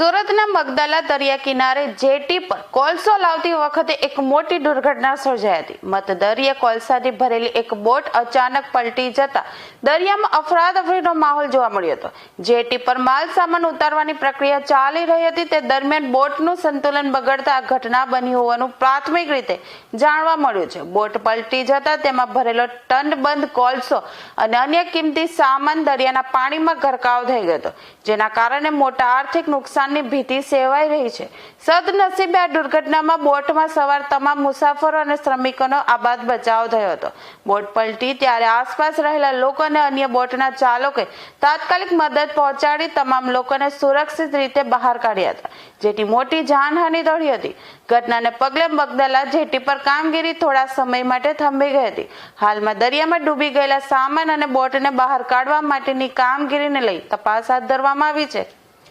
સુરતના મગદલા દરિયા કિનારે જેટી પર કોલસો લાવતી વખતે એક મોટી દુર્ઘટના સર્જાઈ હતી. મતદરિયે કોલસાથી ભરેલી એક બોટ અચાનક પલટી જતા દરિયામાં અફરાતફરીનો માહોલ જોવા મળ્યો હતો. જેટી પર માલ સામાન ઉતારવાની પ્રક્રિયા ચાલી રહી હતી. તે દરમિયાન બોટનું સંતુલન બગડતા આ ઘટના બની હોવાનું પ્રાથમિક રીતે જાણવા મળ્યું છે. બોટ પલટી જતા તેમાં ભરેલો ટનબંધ કોલસો અને અન્ય કિંમતી સામાન દરિયાના પાણીમાં ગરકાવ થઈ ગયો હતો, જેના કારણે મોટા આર્થિક નુકસાનની ભીતિ સેવાઈ રહી છે. સદનસીબે આ દુર્ઘટનામાં બોટમાં સવાર તમામ મુસાફરો અને શ્રમિકોનો આબાદ બચાવ થયો હતો. બોટ પલટી ત્યારે આસપાસ રહેલા લોકો અને અન્ય બોટના ચાલકોએ તાત્કાલિક મદદ પહોંચાડી તમામ લોકોને સુરક્ષિત રીતે બહાર કાઢ્યા હતા. જેથી મોટી જાનહાનિ દોડી હતી. ઘટનાને પગલે મગદલા જેટી પર કામગીરી થોડા સમય માટે થંભી ગઈ હતી. હાલમાં દરિયામાં ડૂબી ગયેલા સામાન અને બોટને બહાર કાઢવા માટેની કામગીરીને લઈ તપાસ હાથ ધરવામાં આવી છે.